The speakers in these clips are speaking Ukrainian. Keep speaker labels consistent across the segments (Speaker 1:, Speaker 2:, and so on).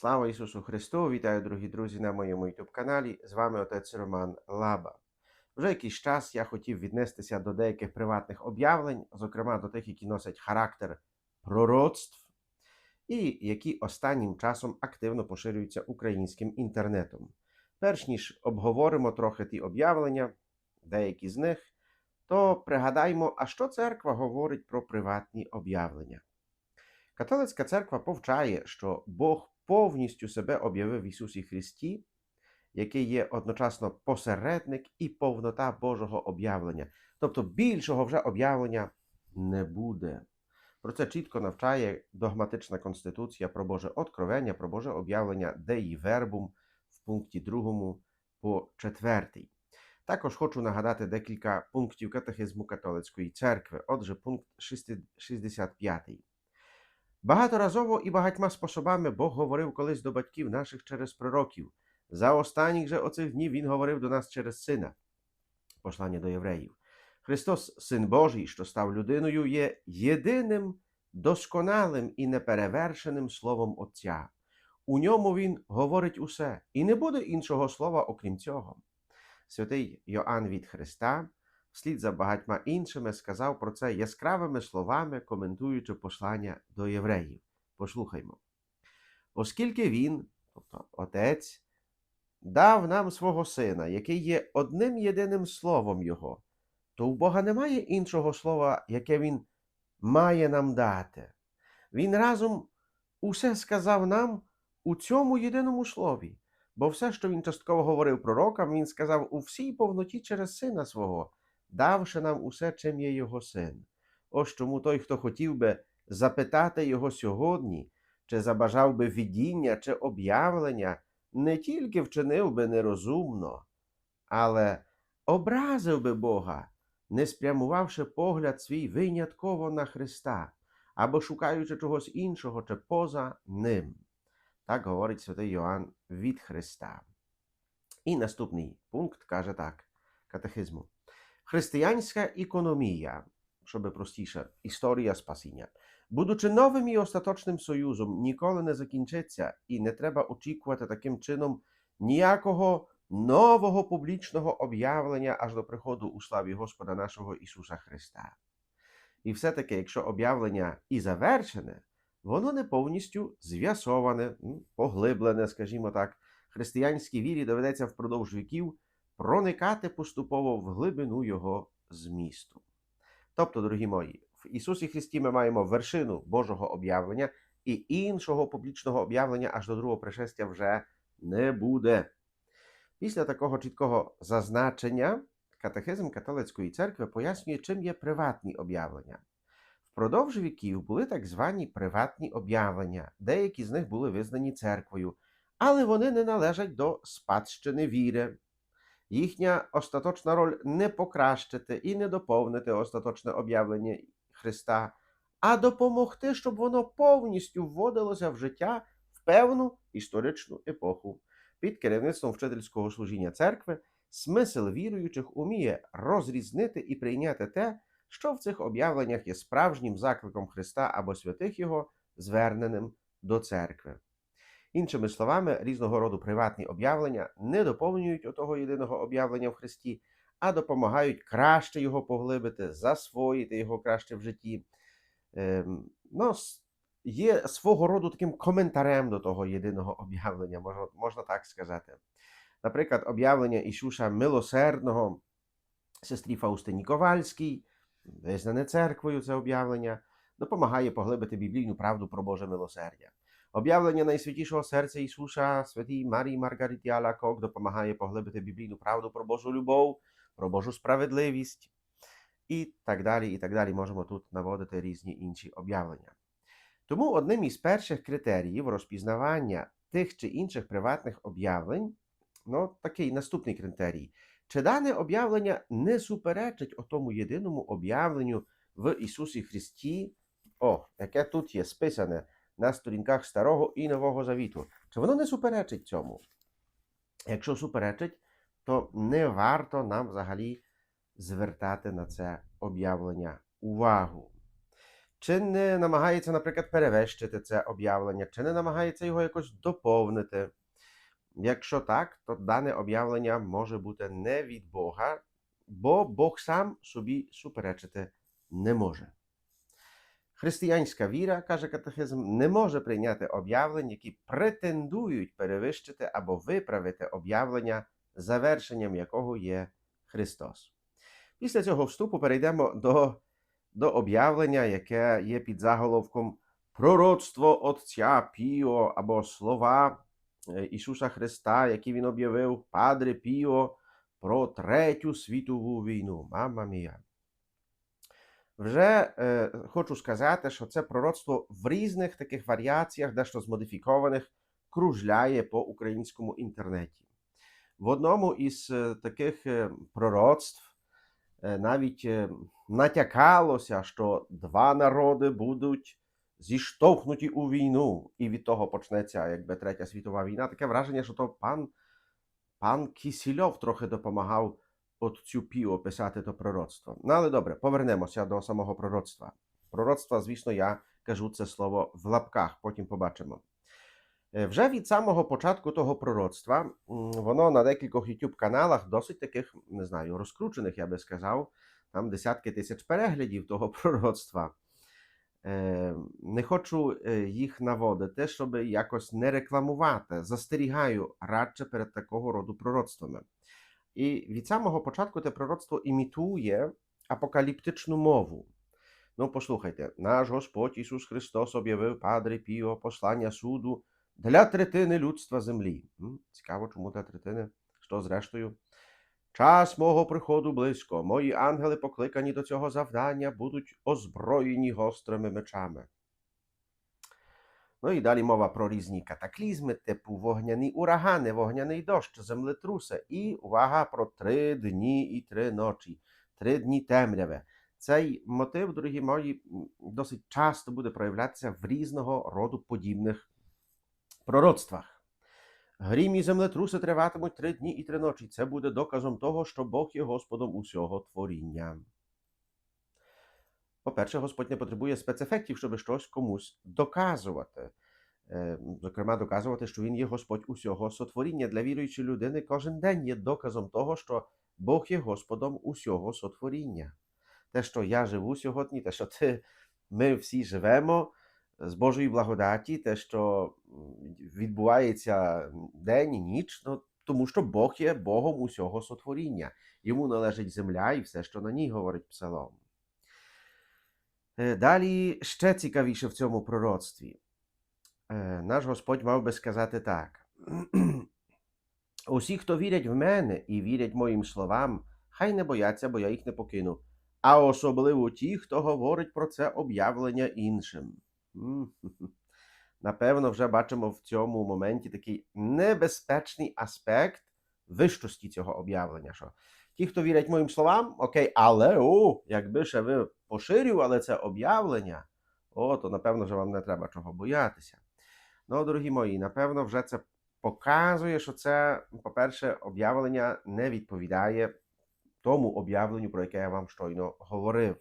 Speaker 1: Слава Ісусу Христу! Вітаю, дорогі друзі, на моєму youtube каналі. З вами отець Роман Лаба. Вже якийсь час я хотів віднестися до деяких приватних об'явлень, зокрема до тих, які носять характер пророцтв, і які останнім часом активно поширюються українським інтернетом. Перш ніж обговоримо трохи ті об'явлення, деякі з них, то пригадаймо, а що церква говорить про приватні об'явлення. Католицька церква повчає, що Бог повністю себе об'явив в Ісусі Христі, який є одночасно посередник і повнота Божого об'явлення. Тобто більшого вже об'явлення не буде. Про це чітко навчає догматична конституція про Боже откровення, про Боже об'явлення Деї Вербум в пункті 2 по 4. Також хочу нагадати декілька пунктів катехизму католицької церкви. Отже, пункт 65. Багаторазово і багатьма способами Бог говорив колись до батьків наших через пророків. За останніх же оцих днів Він говорив до нас через Сина. Послання до євреїв. Христос, Син Божий, що став людиною, є єдиним, досконалим і неперевершеним Словом Отця. У ньому Він говорить усе, і не буде іншого слова, окрім цього. Святий Йоанн від Христа вслід за багатьма іншими сказав про це яскравими словами, коментуючи послання до євреїв. Послухаймо. Оскільки він, тобто Отець, дав нам свого Сина, який є одним єдиним словом Його, то у Бога немає іншого слова, яке Він має нам дати. Він разом усе сказав нам у цьому єдиному слові, бо все, що він частково говорив пророкам, він сказав у всій повноті через Сина свого давши нам усе, чим є його син. Ось чому той, хто хотів би запитати його сьогодні, чи забажав би видіння чи об'явлення, не тільки вчинив би нерозумно, але образив би Бога, не спрямувавши погляд свій винятково на Христа або шукаючи чогось іншого чи поза ним. Так говорить святий Йоанн від Христа. І наступний пункт каже так: катехизму. Християнська економія, щоб простіше, історія спасіння, будучи новим і остаточним союзом, ніколи не закінчиться, і не треба очікувати таким чином ніякого нового публічного об'явлення аж до приходу у славі Господа нашого Ісуса Христа. І все-таки, якщо об'явлення і завершене, воно не повністю зв'ясоване, поглиблене, скажімо так, християнській вірі доведеться впродовж віків проникати поступово в глибину його змісту. Тобто, дорогі мої, в Ісусі Христі ми маємо вершину Божого об'явлення, і іншого публічного об'явлення аж до другого пришестя вже не буде. Після такого чіткого зазначення катехизм католицької церкви пояснює, чим є приватні об'явлення. Впродовж віків були так звані приватні об'явлення, деякі з них були визнані церквою, але вони не належать до спадщини віри. Їхня остаточна роль не покращити і не доповнити остаточне об'явлення Христа, а допомогти, щоб воно повністю вводилося в життя в певну історичну епоху. Під керівництвом вчительського служіння церкви смисл віруючих уміє розрізнити і прийняти те, що в цих об'явленнях є справжнім закликом Христа або святих Його, зверненим до церкви. Іншими словами, різного роду приватні об'явлення не доповнюють отого єдиного об'явлення в Христі, а допомагають краще його поглибити, засвоїти його краще в житті. Ем, ну, Є свого роду таким коментарем до того єдиного об'явлення, можна, можна так сказати. Наприклад, об'явлення Ісуса Милосердного, сестрі Фаустині Ковальській, визнане церквою це об'явлення, допомагає поглибити біблійну правду про Боже милосердя. Об'явлення найсвятішого серця Ісуса, святій Марії Маргариті Алакок допомагає поглибити біблійну правду про Божу любов, про Божу справедливість і так далі. І так далі можемо тут наводити різні інші об'явлення. Тому одним із перших критеріїв розпізнавання тих чи інших приватних об'явлень, ну, такий наступний критерій, чи дане об'явлення не суперечить отому єдиному об'явленню в Ісусі Христі, о, яке тут є списане на сторінках Старого і Нового Завіту. Чи воно не суперечить цьому? Якщо суперечить, то не варто нам взагалі звертати на це об'явлення увагу. Чи не намагається, наприклад, перевещити це об'явлення, чи не намагається його якось доповнити? Якщо так, то дане об'явлення може бути не від Бога, бо Бог сам собі суперечити не може. Християнська віра, каже катехизм, не може прийняти об'явлень, які претендують перевищити або виправити об'явлення, завершенням якого є Христос. Після цього вступу перейдемо до, до об'явлення, яке є під заголовком Пророцтво Отця Піо або слова е, Ісуса Христа, які Він об'явив Падре Піо про Третю світову війну. Мама мія. Вже е, хочу сказати, що це пророцтво в різних таких варіаціях, дещо змодифікованих, кружляє по українському інтернеті. В одному із е, таких е, пророцтв е, навіть натякалося, що два народи будуть зіштовхнуті у війну, і від того почнеться якби Третя світова війна. Таке враження, що то пан, пан Кісільов трохи допомагав отцю Піо писати то пророцтво. Ну, але добре, повернемося до самого пророцтва. Пророцтва, звісно, я кажу це слово в лапках, потім побачимо. Е, Вже від самого початку того пророцтва, воно на декількох youtube каналах досить таких, не знаю, розкручених, я би сказав, там десятки тисяч переглядів того пророцтва. Е, Не хочу е, їх наводити, щоб якось не рекламувати. Застерігаю радше перед такого роду пророцтвами. І від самого початку те пророцтво імітує апокаліптичну мову. Ну, послухайте, наш Господь Ісус Христос об'явив Падре Піо послання суду для третини людства землі. Цікаво, чому для третини? Що зрештою? Час мого приходу близько. Мої ангели, покликані до цього завдання, будуть озброєні гострими мечами. Ну і далі мова про різні катаклізми, типу вогняні урагани, вогняний дощ, землетруси. І увага про три дні і три ночі, три дні темряви. Цей мотив, дорогі мої, досить часто буде проявлятися в різного роду подібних пророцтвах. Грім і землетруси триватимуть три дні і три ночі. Це буде доказом того, що Бог є Господом усього творіння. По-перше, Господь не потребує спецефектів, щоб щось комусь доказувати. Е, Зокрема, доказувати, що Він є Господь усього сотворіння. Для віруючої людини кожен день є доказом того, що Бог є Господом усього сотворіння. Те, що я живу сьогодні, те, що ти, ми всі живемо з Божої благодаті, те, що відбувається день і ніч, ну, тому що Бог є Богом усього сотворіння. Йому належить земля і все, що на ній говорить Псалом. Далі ще цікавіше в цьому пророцтві. Е, Наш Господь мав би сказати так. Усі, хто вірять в мене і вірять моїм словам, хай не бояться, бо я їх не покину. А особливо ті, хто говорить про це об'явлення іншим. Напевно, вже бачимо в цьому моменті такий небезпечний аспект вищості цього об'явлення. Що ті, хто вірять моїм словам, окей, але о, якби ще ви поширювали це об'явлення, о, то напевно вже вам не треба чого боятися. Ну, дорогі мої, напевно, вже це показує, що це, по-перше, об'явлення не відповідає тому об'явленню, про яке я вам щойно говорив.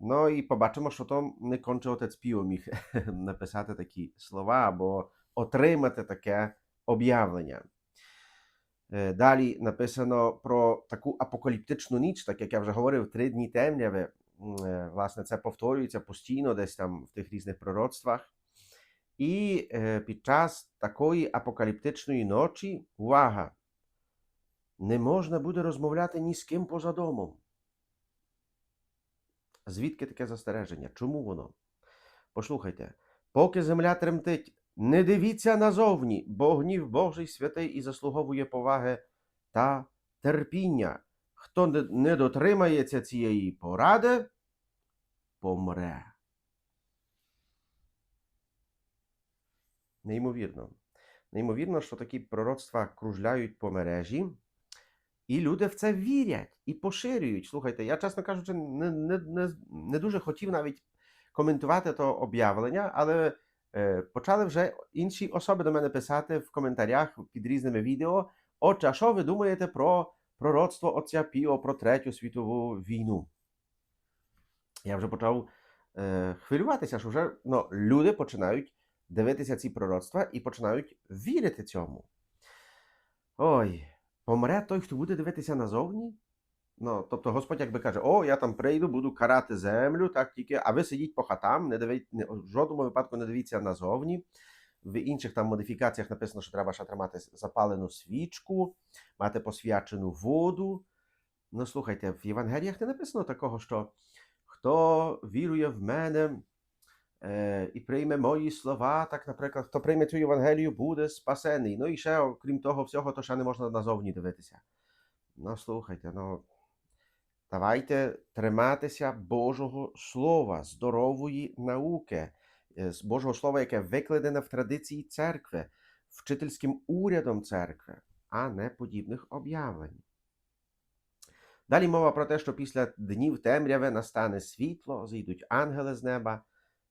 Speaker 1: Ну і побачимо, що то не конче отець Піо міг написати такі слова або отримати таке об'явлення. Е, Далі написано про таку апокаліптичну ніч, так як я вже говорив, три дні темряви. Е, Власне, це повторюється постійно десь там в тих різних пророцтвах. І е, під час такої апокаліптичної ночі, увага, не можна буде розмовляти ні з ким поза домом. Звідки таке застереження? Чому воно? Послухайте, поки земля тремтить, не дивіться назовні, бо гнів Божий святий і заслуговує поваги та терпіння. Хто не- дотримається цієї поради, помре. Неймовірно. Неймовірно, що такі пророцтва кружляють по мережі, і люди в це вірять і поширюють. Слухайте, я, чесно кажучи, не, не, не, не дуже хотів навіть коментувати то об'явлення, але почали вже інші особи до мене писати в коментарях під різними відео. Отже, а що ви думаєте про пророцтво отця Піо про Третю світову війну? Я вже почав е, хвилюватися, що вже ну, люди починають дивитися ці пророцтва і починають вірити цьому. Ой, помре той, хто буде дивитися назовні. Ну, тобто Господь якби каже, о, я там прийду, буду карати землю, так тільки, а ви сидіть по хатам, не дивіть, не, в жодному випадку не дивіться назовні. В інших там модифікаціях написано, що треба ще тримати запалену свічку, мати посвячену воду. Ну, слухайте, в Євангеліях не написано такого, що хто вірує в мене е, і прийме мої слова, так, наприклад, хто прийме цю Євангелію, буде спасений. Ну і ще, окрім того всього, то ще не можна назовні дивитися. Ну, слухайте, ну. Давайте триматися Божого Слова, здорової науки, е, Божого Слова, яке викладене в традиції церкви, вчительським урядом церкви, а не подібних об'явлень. Далі мова про те, що після днів темряви настане світло, зійдуть ангели з неба,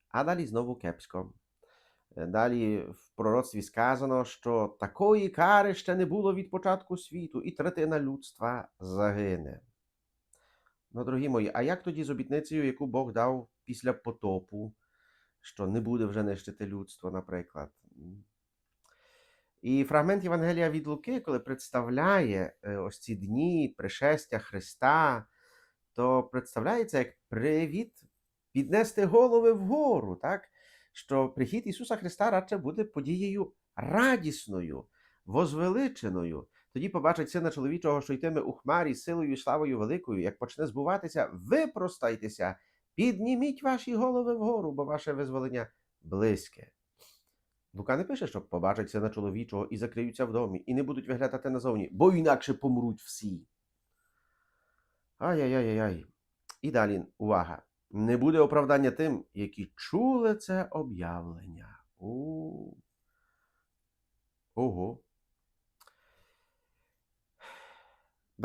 Speaker 1: а далі знову кепсько. Е, Далі в пророцтві сказано, що такої кари ще не було від початку світу, і третина людства загине. Ну, дорогі мої, а як тоді з обітницею, яку Бог дав після потопу, що не буде вже нищити людство, наприклад? І фрагмент Євангелія від Луки, коли представляє е, ось ці дні пришестя Христа, то представляється як привід піднести голови вгору, так? що прихід Ісуса Христа радше буде подією радісною, возвеличеною. Тоді побачить сина чоловічого, що йтиме у хмарі силою і славою великою, як почне збуватися, випростайтеся, підніміть ваші голови вгору, бо ваше визволення близьке. Лука не пише, що побачать сина чоловічого і закриються в домі, і не будуть виглядати назовні, бо інакше помруть всі. Ай-яй-яй-яй. І далі, увага. Не буде оправдання тим, які чули це об'явлення. Ого.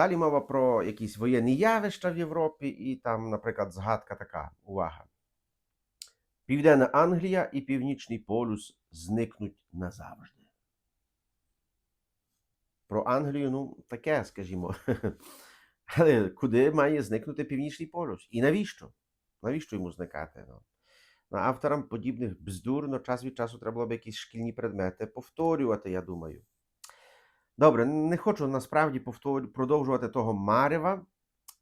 Speaker 1: Далі мова про якісь воєнні явища в Європі, і там, наприклад, згадка така. Увага. Південна Англія і Північний полюс зникнуть назавжди. Про Англію, ну, таке, скажімо. Але куди має зникнути Північний полюс? І навіщо? Навіщо йому зникати? Ну? Ну, Авторам подібних бздур ну, час від часу треба було б якісь шкільні предмети повторювати, я думаю. Добре, не хочу насправді продовжувати того марева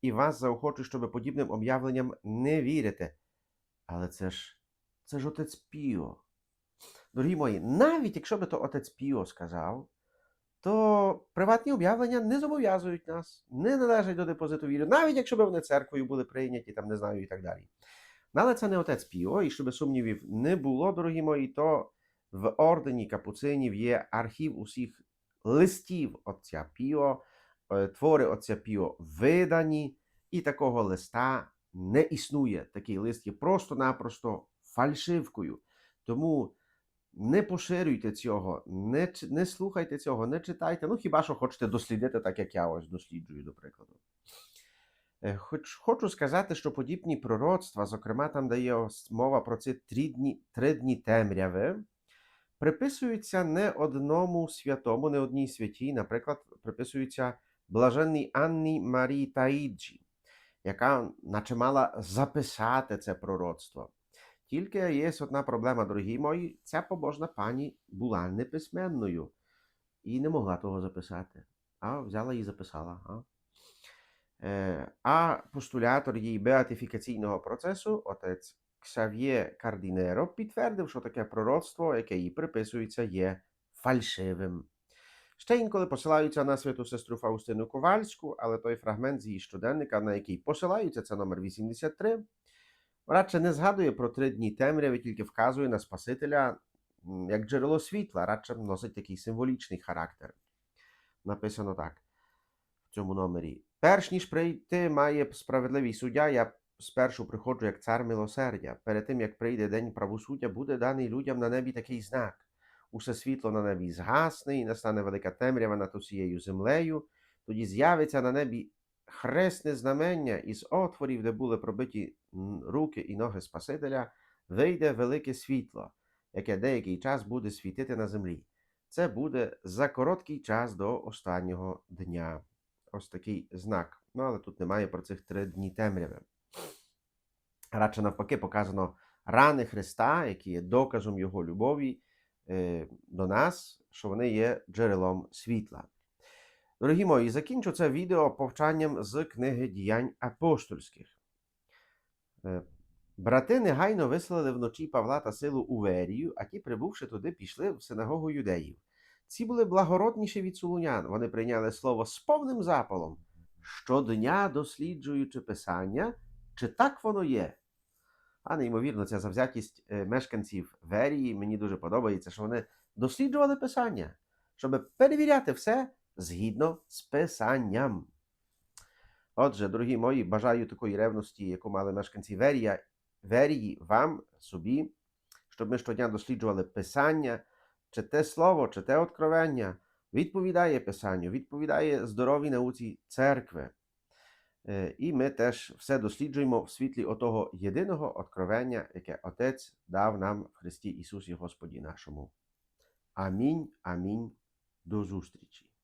Speaker 1: і вас заохочу, щоб подібним об'явленням не вірити. Але це ж це ж отець Піо. Дорогі мої, навіть якщо би то отець Піо сказав, то приватні об'явлення не зобов'язують нас, не належать до депозиту віри, навіть якщо б вони церквою були прийняті, там не знаю і так далі. Але це не отець Піо, і щоб сумнівів не було, дорогі мої, то в ордені капуцинів є архів усіх листів отця Піо, е, твори отця Піо видані, і такого листа не існує. Такий лист є просто-напросто фальшивкою. Тому не поширюйте цього, не, не слухайте цього, не читайте. Ну, хіба що хочете дослідити, так як я ось досліджую, до прикладу. Е, Хоч хочу сказати, що подібні пророцтва, зокрема, там, де є мова про ці три дні, три дні темряви, приписуються не одному святому, не одній святій, наприклад, приписуються блаженній Анні Марії Таїджі, яка наче мала записати це пророцтво. Тільки є одна проблема, дорогі мої, ця побожна пані була неписьменною і не могла того записати, а взяла і записала. А? Е, А постулятор її беатифікаційного процесу, отець Ксав'є Кардінеро, підтвердив, що таке пророцтво, яке їй приписується, є фальшивим. Ще інколи посилаються на святу сестру Фаустину Ковальську, але той фрагмент з її щоденника, на який посилаються, це номер 83, радше не згадує про три дні темряви, тільки вказує на Спасителя як джерело світла, радше носить такий символічний характер. Написано так в цьому номері. Перш ніж прийти має справедливий суддя, я спершу приходжу як цар милосердя. Перед тим, як прийде день правосуддя, буде даний людям на небі такий знак. Усе світло на небі згасне, і настане велика темрява над усією землею. Тоді з'явиться на небі хресне знамення із отворів, де були пробиті руки і ноги Спасителя, вийде велике світло, яке деякий час буде світити на землі. Це буде за короткий час до останнього дня. Ось такий знак. Ну, але тут немає про цих три дні темряви. Радше навпаки, показано рани Христа, які є доказом Його любові е, до нас, що вони є джерелом світла. Дорогі мої, закінчу це відео повчанням з книги діянь апостольських. Е, Брати негайно вислали вночі Павла та силу у Верію, а ті, прибувши туди, пішли в синагогу юдеїв. Ці були благородніші від сулунян. Вони прийняли слово з повним запалом, щодня досліджуючи писання, чи так воно є. А неймовірно, ця завзятість е, мешканців Верії мені дуже подобається, що вони досліджували писання, щоб перевіряти все згідно з писанням. Отже, дорогі мої, бажаю такої ревності, яку мали мешканці Верія, Верії, вам, собі, щоб ми щодня досліджували писання, чи те слово, чи те откровення відповідає Писанню, відповідає здоровій науці церкви. Е, І ми теж все досліджуємо в світлі отого єдиного откровення, яке Отець дав нам в Христі Ісусі Господі нашому. Амінь, амінь. До зустрічі.